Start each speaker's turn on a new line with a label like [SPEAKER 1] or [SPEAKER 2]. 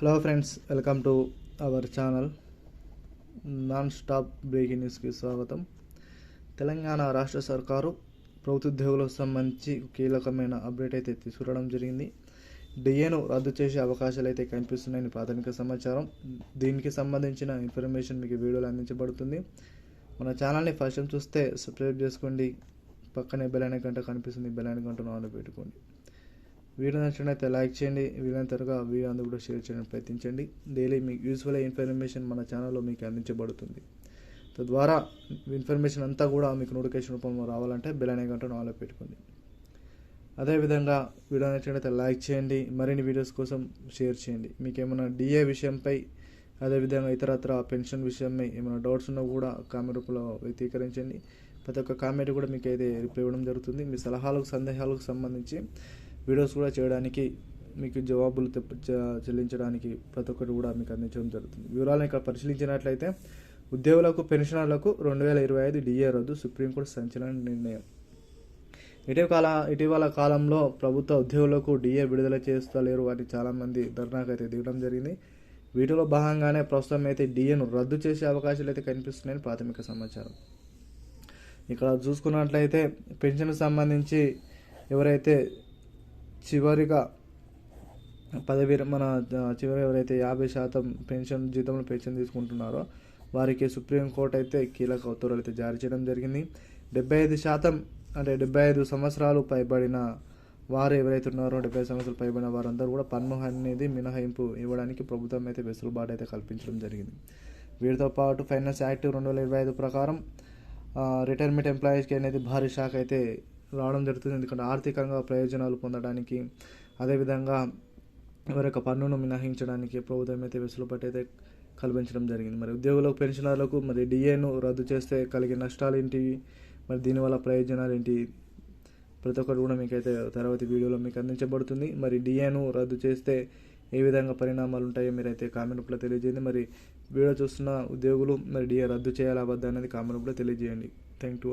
[SPEAKER 1] Hello friends welcome to our channel non stop breaking న్యూస్కి స్వాగతం. తెలంగాణ రాష్ట్ర సర్కారు ప్రభుత్వ ఉద్యోగులకు సంబంధించి కీలకమైన అప్డేట్ అయితే తీసుకురావడం జరిగింది. డిఏను రద్దు చేసే అవకాశాలు అయితే కనిపిస్తున్నాయని ప్రాథమిక సమాచారం. దీనికి సంబంధించిన ఇన్ఫర్మేషన్ మీకు వీడియోలో అందించబడుతుంది. మన ఛానల్ని ఫస్ట్ టైం చూస్తే సబ్స్క్రైబ్ చేసుకోండి. పక్కనే బెల్ గంట కనిపిస్తుంది. బెల్ ఐకాన్ గంట ఆన్లో పెట్టుకోండి. వీడియో నచ్చినట్లయితే లైక్ చేయండి. వీలైన త్వరగా వీడియో అందరూ కూడా షేర్ చేయడానికి ప్రయత్నించండి. డైలీ మీకు యూస్ఫుల్ ఇన్ఫర్మేషన్ మన ఛానల్లో మీకు అందించబడుతుంది. తద్వారా ఇన్ఫర్మేషన్ అంతా కూడా మీకు నోటిఫికేషన్ రూపంలో రావాలంటే బెల్ అనే గంటను ఆలో పెట్టుకోండి. అదేవిధంగా వీడియో నచ్చినట్లయితే లైక్ చేయండి. మరిన్ని వీడియోస్ కోసం షేర్ చేయండి. మీకు ఏమైనా డిఏ విషయంపై అదేవిధంగా ఇతరత్ర పెన్షన్ విషయమై ఏమైనా డౌట్స్ ఉన్నా కూడా కామెంట్ రూపంలో వ్యక్తీకరించండి. ప్రతి ఒక్క కామెంట్ కూడా మీకు అయితే రిప్లై ఇవ్వడం జరుగుతుంది. మీ సలహాలకు సందేహాలకు సంబంధించి వీడియోస్ కూడా చేయడానికి మీకు జవాబులు తెప్ప- చెల్లించడానికి ప్రతి ఒక్కటి కూడా మీకు అందించడం జరుగుతుంది. వివరాలను ఇక్కడ పరిశీలించినట్లయితే ఉద్యోగులకు పెన్షనర్లకు రెండు వేల ఇరవై ఐదు డిఏ రద్దు సుప్రీంకోర్టు సంచలన నిర్ణయం. ఇటీవల ఇటీవల కాలంలో ప్రభుత్వ ఉద్యోగులకు డిఏ విడుదల చేస్తలేరు. అని చాలామంది ధర్నాకు అయితే దిగడం జరిగింది. వీటిలో భాగంగానే ప్రస్తుతం అయితే డిఏను రద్దు చేసే అవకాశాలు అయితే కనిపిస్తున్నాయని ప్రాథమిక సమాచారం. ఇక్కడ చూసుకున్నట్లయితే పెన్షన్కి సంబంధించి ఎవరైతే చివరిగా పదవి మన చివరి ఎవరైతే యాభై శాతం పెన్షన్ జీతంలో పెన్షన్ తీసుకుంటున్నారో వారికి సుప్రీంకోర్టు అయితే కీలక ఉత్తర్వులు అయితే జారీ చేయడం జరిగింది. డెబ్బై ఐదు శాతం అంటే డెబ్బై ఐదు సంవత్సరాలు పైబడిన వారు ఎవరైతే ఉన్నారో డెబ్బై సంవత్సరాలు పైబడిన వారందరూ కూడా పన్ను అనేది మినహాయింపు ఇవ్వడానికి ప్రభుత్వం అయితే వెసులుబాటు అయితే కల్పించడం జరిగింది. వీటితో పాటు ఫైనాన్స్ యాక్ట్ రెండు వేల ఇరవై ఐదు ప్రకారం రిటైర్మెంట్ ఎంప్లాయీస్కి అనేది భారీ షాక్ అయితే రావడం జరుగుతుంది. ఎందుకంటే ఆర్థికంగా ప్రయోజనాలు పొందడానికి అదేవిధంగా ఎవరి యొక్క పన్నును మినహాయించడానికి ప్రభుత్వం అయితే వెసులుబాటు అయితే కల్పించడం జరిగింది. మరి ఉద్యోగులకు పెన్షనర్లకు మరి డిఏను రద్దు చేస్తే కలిగే నష్టాలు ఏంటివి మరి దీనివల్ల ప్రయోజనాలు ఏంటి? ప్రతి ఒక్కరు కూడా మీకైతే తర్వాత వీడియోలో మీకు అందించబడుతుంది. మరి డిఏను రద్దు చేస్తే ఏ విధంగా పరిణామాలు ఉంటాయో మీరైతే కామెంట్ రూపంలో తెలియజేయండి. మరి వీడియో చూస్తున్న ఉద్యోగులు మరి డిఏ రద్దు చేయాలా వద్దా అనేది కామెంట్ రూపంలో తెలియజేయండి. Thank you.